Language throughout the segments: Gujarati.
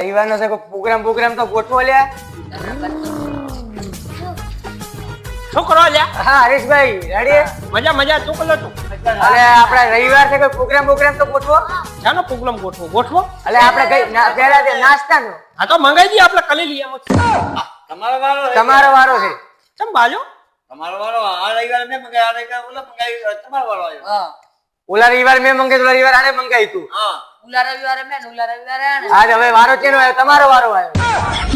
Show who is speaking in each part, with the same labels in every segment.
Speaker 1: રવિવારનો છે કોઈ પ્રોગ્રામ પ્રોગ્રામ તો ગોઠવો લ્યા.
Speaker 2: છોકરો લ્યા?
Speaker 1: હા હરીશભાઈ રેડી
Speaker 2: મજા મજા શું તું.
Speaker 1: અલે આપણે રવિવાર છે કોઈ પ્રોગ્રામ પ્રોગ્રામ તો ગોઠવો?
Speaker 2: જાનો પ્રોગ્રામ ગોઠવો? ગોઠવો?
Speaker 1: અલે આપણે કઈ પહેલા તે નાસ્તાનો.
Speaker 2: હા તો મંગાઈ દઈએ આપણે કલી લઈએ
Speaker 3: તમારો વારો
Speaker 1: તમારો વારો છે.
Speaker 2: ચમ બાજો
Speaker 3: તમારો વારો આ રવિવાર મેં મંગાઈ આ રવિવાર ઓલો મંગાઈ તમારો વારો આવ્યો.
Speaker 1: ઓલા રવિવાર મેં મંગાઈ ઓલા રવિવાર આને મંગાઈ તું.
Speaker 3: હા.
Speaker 4: ઉલા રવિવારે મેં ઉલા રવિવારે આને.
Speaker 1: આજ હવે વારો ચેનો આવ્યો તમારો વારો આવ્યો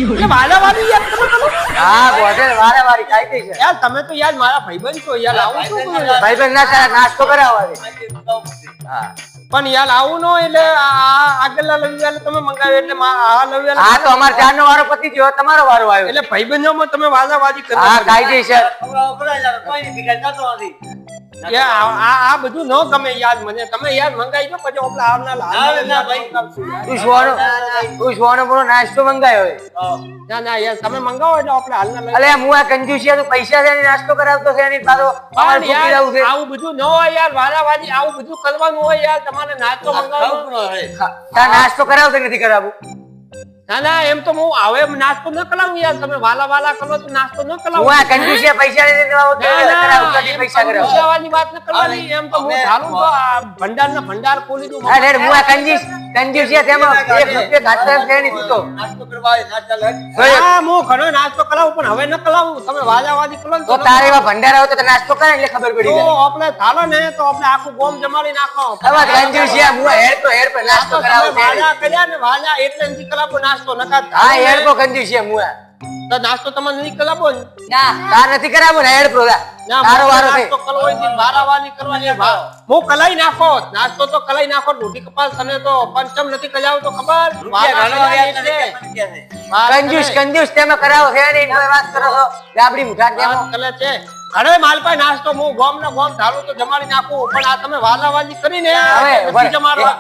Speaker 2: એટલે વાલા વાલી યાર તમે તમે
Speaker 1: હા ગોઠે વારે વારી કાયદી છે
Speaker 2: યાર તમે તો યાર મારા ભાઈબંધ છો યાર આવું શું કરો
Speaker 1: ના તારા નાસ્તો કરાવવા દે
Speaker 3: આજે મંગાવવું પડશે.
Speaker 1: હા
Speaker 2: પણ યાર આવું નો એટલે આ આ રવિવારે તમે મંગાવ્યો એટલે આ રવિવારે
Speaker 1: હા તો અમાર ચાર નો વારો પતી ગયો તમારો વારો આવ્યો
Speaker 2: એટલે ભાઈબંધોમાં તમે વાદાવાદી
Speaker 1: હા
Speaker 2: કરવા
Speaker 1: કાયદેસર
Speaker 3: ખવડાવો ખવડાવી જાઓ, કોઈ નહીં, ભીખાઈ જતો નથી.
Speaker 2: યાર આ આ- આ બધું ન ગમે યાર મને. તમે યાર મંગાઈ દો પછી આપણે આવનાર
Speaker 3: ના, ના, ભાઈ.
Speaker 1: તું સોનો તું સોનો બોનો નાસ્તો મંગાવ્યો
Speaker 2: ના ના યાર તમે મંગાવો એટલે આપણે હાલના
Speaker 1: અલે હું આ કંજુસિયા તું પૈસા છે નાસ્તો કરાવતો છે એની પાછો અમારે
Speaker 2: પણ
Speaker 1: ફૂટી છે.
Speaker 2: આવું બધું ન હોય યાર વાદાવાદી આવું બધું કરવાનું હોય યાર તમારે નાસ્તો મંગાવવાનો.
Speaker 1: નાસ્તો કરાવતો નથી કરાવવું
Speaker 2: ના ના એમ તો હું હવે નાસ્તો ન કરાવું યાર. તમે વાલા વાલા કરો તો નાસ્તો ન કરાવું.
Speaker 1: હું આ કંજૂસી પૈસા નથી દેવા તો
Speaker 2: ના,
Speaker 1: કરાવું તો પૈસા કરાવું.
Speaker 2: પૈસાવાળી વાત ન કરવાની. એમ તો હું ધારું તો ભંડાર ને ભંડાર ખોલી દઉં.
Speaker 1: હા હું આ કંજુસ કંજૂસી તેમાં એક રૂપિયા ખાતા છે નહીં તું તો
Speaker 3: નાસ્તો કરવા આવે, ના ચાલે.
Speaker 2: હા હું ઘણો નાસ્તો કરાવું પણ હવે ન કરાવું. તમે વાલા વાલી કરો ને
Speaker 1: તો તારે એવા ભંડાર આવે તો નાસ્તો કરે એટલે ખબર પડી
Speaker 2: તો આપણે ચાલો ને તો આપણે આખું ગોમ જમાડી નાખો.
Speaker 1: હવે કંજૂસી હું હેર તો હેર પર નાસ્તો કરાવું
Speaker 2: વાલા કર્યા ને વાલા એટલે નથી કરાવો નાસ્તો નકા
Speaker 1: હા હેડ કો છે હું
Speaker 2: તો નાસ્તો તમે નથી કરાવો ને?
Speaker 4: ના.
Speaker 1: તાર નથી કરાવો ને હેડ પ્રો
Speaker 2: ના
Speaker 1: તારો વારો છે
Speaker 2: નાસ્તો કરવો હોય તો વારાવારી કરવાની ભાવ હું કલાઈ નાખો નાસ્તો તો કલાઈ નાખો રોટી કપાલ તમે તો પંચમ નથી કજાવ તો ખબર?
Speaker 3: રૂપિયા
Speaker 2: વારા
Speaker 3: ઘણા
Speaker 2: કલાઈ
Speaker 3: આવ્યા
Speaker 2: એટલે.
Speaker 3: તને કે મને કહે છે.
Speaker 2: વારા
Speaker 1: કંજુસ
Speaker 2: કલાઈ.
Speaker 1: કરાવો છે નહીં તમે વાત કરો છો. રાબડી મુઠા
Speaker 2: વાત
Speaker 1: કલે
Speaker 2: કરે છે. ઘરે માલ પાસે નાસ્તો હું ગોમ ને ગોમ ધારું તો જમાડી નાખું પણ આ તમે વાલાવાજી કરીને
Speaker 1: હવે,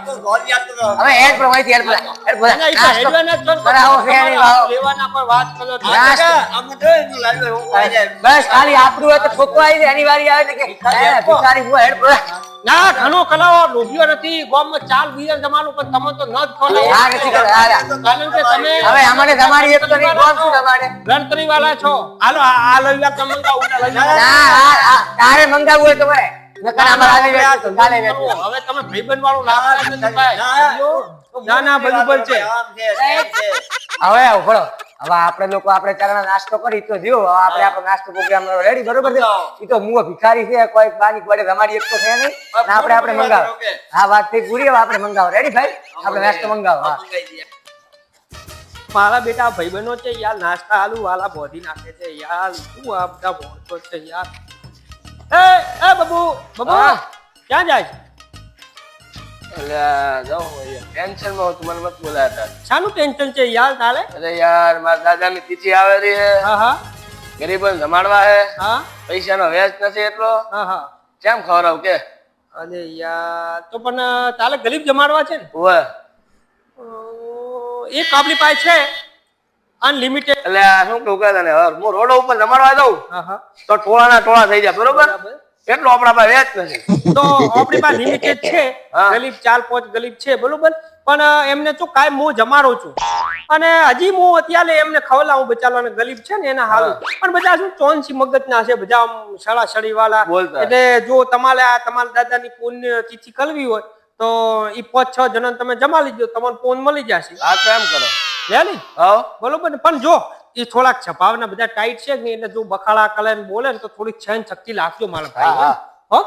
Speaker 3: તો તો.
Speaker 1: હવે હેડ પર માહિતી હેડ પર હેડ પર
Speaker 2: ના, ઈ તો
Speaker 1: નહીં
Speaker 2: લેવાના પર વાત કરો.
Speaker 3: લાગ્યું એવું હોય જાય.
Speaker 1: બસ ખાલી આપણું હોય તો આવી જાય એની વારી આવે ને કે ભિખારી હું હેડ પર
Speaker 2: ના ઘણો કલાવો ડૂબ્યો નથી ગોમમાં ચાલ બીજા જમાનું પણ તમે તો ન જ ખોલાવો.
Speaker 1: આ નથી કરો આ
Speaker 2: કારણ કે તમે
Speaker 1: હવે અમારે તમારી એક તો નહીં શું તમારે
Speaker 2: ગણતરી વાળા છો હાલો આ લઈ લો તમે મંગાવો, લઈ લો.
Speaker 1: ના આ- આ તારે મંગાવવું હોય તો મળે નકર અમારે આવી જાય તો
Speaker 2: હવે તમે ભાઈબંધ વાળું લાભ
Speaker 3: ના.
Speaker 2: ના ના બરોબર છે
Speaker 1: હવે ઉભરો હવે આપણે લોકો આપણે ચારણા નાસ્તો કરી તો જો આપણે આપણો નાસ્તો પ્રોગ્રામ રેડી બરોબર છે? ઈ તો મુઓ ભિખારી છે કોઈ બાની પડે રમાડી એક તો છે નહીં. આપણે આપણે મંગાવો. હા વાત થઈ પૂરી હવે આપણે મંગાવ. રેડી ભાઈ? આપણે નાસ્તો મંગાવ હા.
Speaker 2: મારા બેટા ભાઈબંધો છે યાર નાસ્તા આલુ વાલા બોધી નાખે છે યાર. શું આ બધા બોલતો છે યાર? એ એ બબુ બબુ ક્યાં જાય? છે
Speaker 5: એટલે જાઉં અહીંયા ટેન્શનમાં હું મને મત બોલાતા
Speaker 2: શાનું ટેન્શન છે? યાર તારે
Speaker 5: અરે યાર મારા દાદાની તિથિ આવે રહી હે
Speaker 2: હા. હા
Speaker 5: ગરીબોને જમાડવા હે
Speaker 2: હા.
Speaker 5: પૈસાનો વ્યાજ નથી એટલો.
Speaker 2: હા હા.
Speaker 5: કેમ ખવડાવ કે?
Speaker 2: અરે યાર તો પણ તારે ગરીબ જમાડવા છે ને? હોય એક આપણી પાસે છે. અનલિમિટેડ
Speaker 5: એટલે શું કહું કે તને? હું રોડ ઉપર જમાડવા દઉં
Speaker 2: હા હા.
Speaker 5: તો ટોળાના ટોળા થઈ જાય બરાબર. એટલો આપણા પાસે વેચ નથી.
Speaker 2: તો આપણી પાસે લિમિટેડ છે ગલીબ ચાર પાંચ ગલીબ છે બરોબર? પણ એમને તો કાંઈ હું જમાડું છું. અને હજી હું અત્યારે એમને ખવડાવું બચારાને ગલીબ છે ને એના હાલ પણ બધા શું ચોનસી મગજના છે બધા આમ સળાસળી વાળા. એટલે જો તમારે આ તમારા દાદાની પુણ્ય તિથિ કરવી હોય તો ઈ પાંચ છ જણા તમે જમા લીજો તમારો પોન મળી જશે.
Speaker 5: આ તો એમ કરો.
Speaker 2: લે બરોબર ને? પણ જો એ થોડાક છપાવના બધા ટાઈટ છે ને એટલે જો બખાડા કલર બોલે ને તો થોડીક સહન શક્તિ લાગજો મારા ભાઈ
Speaker 5: હો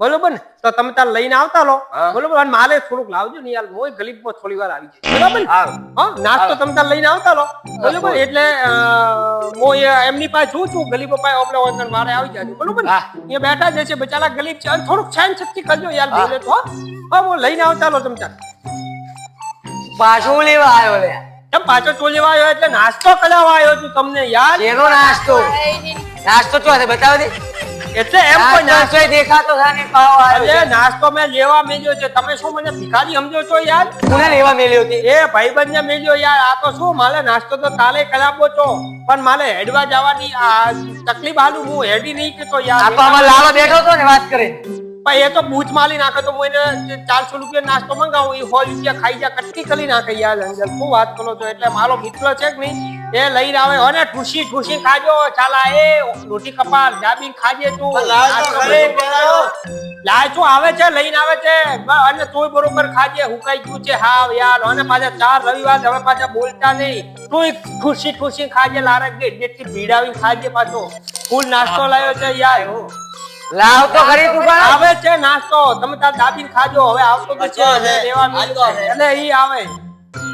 Speaker 2: બરોબર ને? તો તમે તાર લઈને આવતા લો બરોબર? અને મારે થોડુંક લાવજો ને યાર મોય ગલીબમાં થોડી વાર આવી જાય. બરોબર હા. નાસ્તો તમે તાર લઈને આવતા લો બરોબર? એટલે મોય એમની પાસે જોઉં છું ગલીબો પાસે હોય તો મારે આવી જાય બરોબર. અહીંયા બેઠા જ છે બચારા ગલીબ છે. થોડુંક સહન શક્તિ કરજો યાર બોલે તો હો? હા હું લઈને આવતા લો તમે તાર.
Speaker 1: પાછું લેવા આવ્યો લે?
Speaker 2: કેમ પાછો ટોલેવા વાયો એટલે નાસ્તો કરાવવા આવ્યો છું તમને યાર?
Speaker 1: એનો નાસ્તો? નાસ્તો ચો હશે બતાવ દે
Speaker 2: એટલે એમ કોઈ નાસ્તો
Speaker 1: દેખાતો છે પાવ આવ્યો
Speaker 2: એટલે નાસ્તો મેં લેવા મેલ્યો છે. તમે શું મને ભિખારી સમજો છો યાર?
Speaker 1: કોને લેવા મેલ્યો હતી
Speaker 2: એ ભાઈબંધ ને મેલ્યો યાર. આ તો શું? મારે નાસ્તો તો તાલે કરાવો છો. પણ મારે હેડવા જવાની આ તકલીફ હાલું. હું હેડી નહીં કેતો યાર.
Speaker 1: આ તો આમાં લાવા બેઠો તો ને વાત કરે.
Speaker 2: પણ એ તો બૂચ માલી નાખે તો હું એને ચારસો રૂપિયા નાસ્તો મંગાવું એ સો રૂપિયા ખાઈ જા કટકી કરી નાખે યાર અંજલ. શું વાત કરો છો? એટલે મારો મિત્ર છે કે નહીં એ લઈને આવે અને ઠુસી ઠુસી ખાજો ચાલા એ રોટી કપાલ દાબીને ખાજે તું. લાય
Speaker 3: ઘરે
Speaker 2: આવે. છે લઈને આવે છે. અને તોય બરોબર ખાજે હુકાઈ ગયું છે. હા યાર અને પાછા ચાર રવિવાર હવે પાછા બોલતા નહીં. તોય ખુશી ખુશી ખાજે લારે ગેટ જેટલી ભીડાવી ખાજે પાછો. ફૂલ નાસ્તો લાવ્યો છે યાર.
Speaker 1: લાવ તો ખરી તું પણ
Speaker 2: આવે છે નાસ્તો. તમે તાર દાબીને ખાજો. હવે આવતો તો છે લેવા
Speaker 3: છે.
Speaker 2: છે. એટલે ઈ આવે.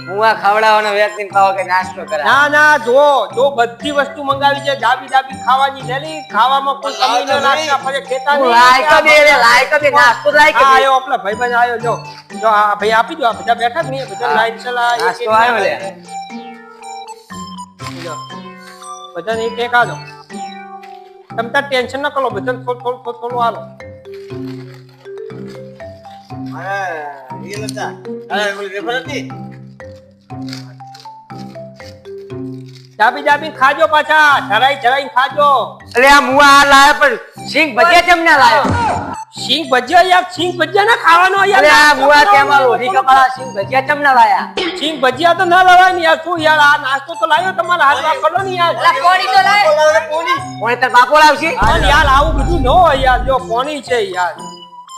Speaker 1: હું આ ખવડાવવાનો વ્યક્તિ ખાવા કે નાસ્તો કરા
Speaker 2: ના ના જો જો બધી વસ્તુ મંગાવી છે દાબી દાબી ખાવાની લેલી ખાવામાં કોઈ કમી ન નાખતા ફરે ખેતા નહીં.
Speaker 1: લાયક બે રે લાયક બે નાસ્તો લાયક
Speaker 2: આયો આપલા ભાઈબંધ આયો જો. જો આ ભાઈ આપી દો આ બધા બેઠા જ નહીં બધા લાઈટ ચલા
Speaker 1: નાસ્તો આયો લે.
Speaker 2: બધાને એક એક આલો. તમે તાર ટેન્શન ન કરો બધાને થોડું થોડું થોડું થોડું
Speaker 3: અરે અરે હતી
Speaker 2: દાબી દાબી ખાજો પાછા ધરાઈ ધરાઈ ખાજો
Speaker 1: અલે આ મુઆ આ લાયો પણ સિંગ ભજીયા કેમ ના લાયો
Speaker 2: સિંગ ભજીયા યાર સિંગ ભજીયા ના ખાવાનો યાર.
Speaker 1: અરે આ
Speaker 2: કરવાનો
Speaker 1: કેમ આ
Speaker 2: બધું.
Speaker 1: કપાળા સિંગ ભજીયા કેમ ના લાયા?
Speaker 2: સિંગ ભજીયા તો ના લવાય ને યાર. શું યાર આ નાસ્તો તો લાવ્યો તમારા હાથમાં કરો ને યાર.
Speaker 4: લા કોણી તો લાય.
Speaker 1: કોણી તો બાપો લાવશે?
Speaker 2: અને યાર આવું બધું ન હોય યાર. જો કોની છે યાર?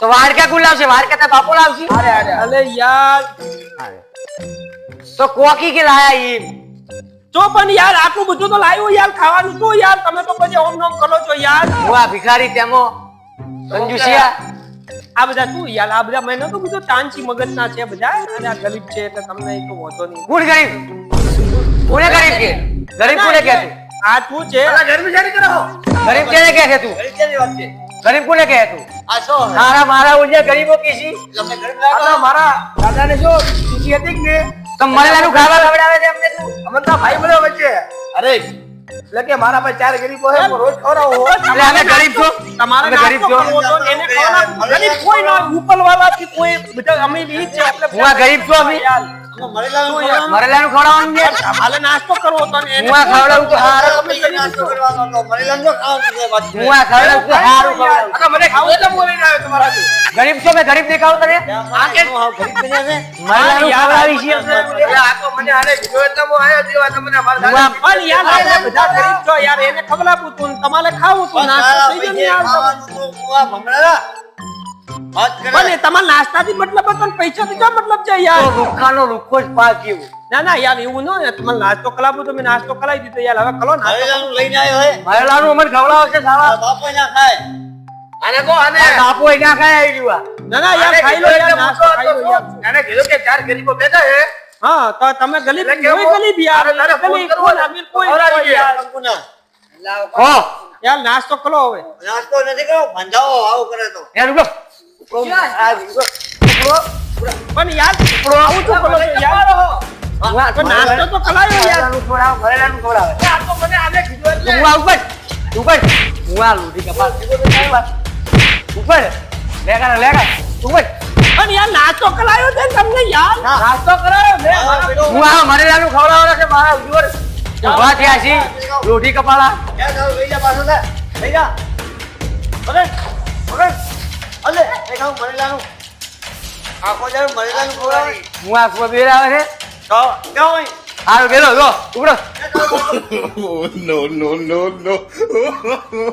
Speaker 1: તો વાડકા કોણ લાવશે? વાડકા આવશે બાપો લાવશે?
Speaker 2: અલે યાર.
Speaker 1: તો કોકી કે લાયા ઈ?
Speaker 2: જો પણ યાર આટલું બધું તો લાવ્યું યાર ખાવાનું તો યાર. તમે તો પછી ઓમ નોમ કરો છો યાર.
Speaker 1: મુઆ ભિખારી તેમો. કંજુસિયા
Speaker 2: આ બધા શું યાર? આ બધા મેં તો બધું તાનસી મગજના છે બધા. અને આ ગરીબ છે એટલે તમને એ તો વાંધો નહીં.
Speaker 1: કોણ ગરીબ? કોને ગરીબ કે? ગરીબ કોને કે તું?
Speaker 2: આ તું છે.
Speaker 1: ગરીબ કેને કે છે તું?
Speaker 3: ગરીબ ચાલી વાત છે?
Speaker 1: ગરીબ કોને કહે તું?
Speaker 3: આ શું?
Speaker 1: મારા મારા ઉલ્યા ગરીબો કેસી
Speaker 3: તમને ગરીબ લાગો?
Speaker 1: મારા દાદાને જો ખુશી હતી કે તો લાડુ ખાવા ખવડાવે છે અમને તું.
Speaker 6: અમને તો ભાઈ બધા વચ્ચે.
Speaker 3: અરે
Speaker 6: એટલે કે મારા પાસે ચાર ગરીબો છે હું રોજ ખવડાવું
Speaker 1: એટલે આને ગરીબ છો?
Speaker 2: તમારે
Speaker 1: ગરીબ છો?
Speaker 2: એને ખવડાવવું. ગરીબ કોઈ ના ઉપરવાળાથી કોઈ બધા અમે ઈ છે એટલે
Speaker 1: હું ગરીબ છું અમે? મરેલાનું ખવડાવવાનું? છે
Speaker 2: તમારે નાસ્તો કરવો તો ને
Speaker 1: હું આ ખવડાવું તો હારું?
Speaker 2: તમે ગરીબ
Speaker 3: નાસ્તો કરવાનો ખાવાનું છે વાત
Speaker 1: હું આ ખવડાવું તો હારું ખવડાવું?
Speaker 6: આ મને ખાવું એટલે બોલી રહ્યો તમારા
Speaker 1: ગરીબ છો મેં ગરીબ દેખાવ તને
Speaker 3: આ કે ગરીબ બન્યા છે?
Speaker 1: મરેલાનું ખવડાવી છીએ
Speaker 6: એટલે આ તો મને આને કીધું એટલે હું આયો દેવા તમને અમારા
Speaker 2: પણ યાર આપણે બધા ગરીબ છો યાર એને ખવડાવવું તું તમારે ખાવું તું નાસ્તો થઈ ગયો યાર
Speaker 3: ખાવાનું તો તું આ ભમરાડા.
Speaker 2: પણ એ નાસ્તાથી મતલબ હતો ને પૈસાથી શું મતલબ છે યાર?
Speaker 1: રૂખાનો રૂખો જ પાક
Speaker 2: ના ના યાર એવું ન હોય તમારે નાસ્તો કરાવું તો મેં નાસ્તો કરાવી દીધો યાર. હવે નાસ્તો.
Speaker 3: લઈને આવ્યો હે.
Speaker 1: મરેલાનું અમને ખવડાવે છે સાલા
Speaker 3: બાપો ના ખાય.
Speaker 6: આને કહો આને.
Speaker 1: બાપો એ ના ખાય આવી રહ્યું
Speaker 2: ના ના યાર ખાઈ લો યાર નાસ્તો ખાઈ લો યાર.
Speaker 6: આને કીધું કે ચાર ગરીબો બેઠા છે.
Speaker 2: હા તો તમે
Speaker 6: ગલી
Speaker 2: કોઈ ગરીબ યાર.
Speaker 6: તારે તારે ફોન કરવો
Speaker 2: અમીર કોઈ
Speaker 6: ખવડાવી
Speaker 2: કોઈ
Speaker 6: દે.
Speaker 2: યાર.
Speaker 3: કંકુના.
Speaker 1: હો.
Speaker 2: યાર નાસ્તો કલો હવે.
Speaker 3: નાસ્તો નથી કરો ભંજાવો આવું કરે તો.
Speaker 1: રૂકો.
Speaker 2: પણ યાર આવું શું કરો યાર. પણ નાસ્તો તો કરાયો યાર.
Speaker 1: ખવડાવે, ખવડાવે.
Speaker 6: આ તો મને આને કીધું એટલે
Speaker 1: તું આ ઉપર ઉપર હું આ લોઢી કપાળ ઉપર લેગા લેગા. ઉપર
Speaker 2: પણ યાર નાસ્તો કરાયો છે ને તમને યાર?
Speaker 1: નાસ્તો કરાયો મેં
Speaker 3: હા, બેટો.
Speaker 1: હું આ મરેલાનું ખવડાવવાનો છે મારા ઉજવર ઊભા થયા છે. લોઢી કપાળા.
Speaker 3: જાવ લઈ જા પાછો જા. લઈ જા. અલે એ ખાવ મરેલાનું. આખો જાવ મરેલાનું ખવડાવે
Speaker 1: હું આ કુવા બેર આવે છે?
Speaker 3: તો હોય
Speaker 1: હારું બેલો જો ઉપડો.
Speaker 7: નો નો Ha ha no.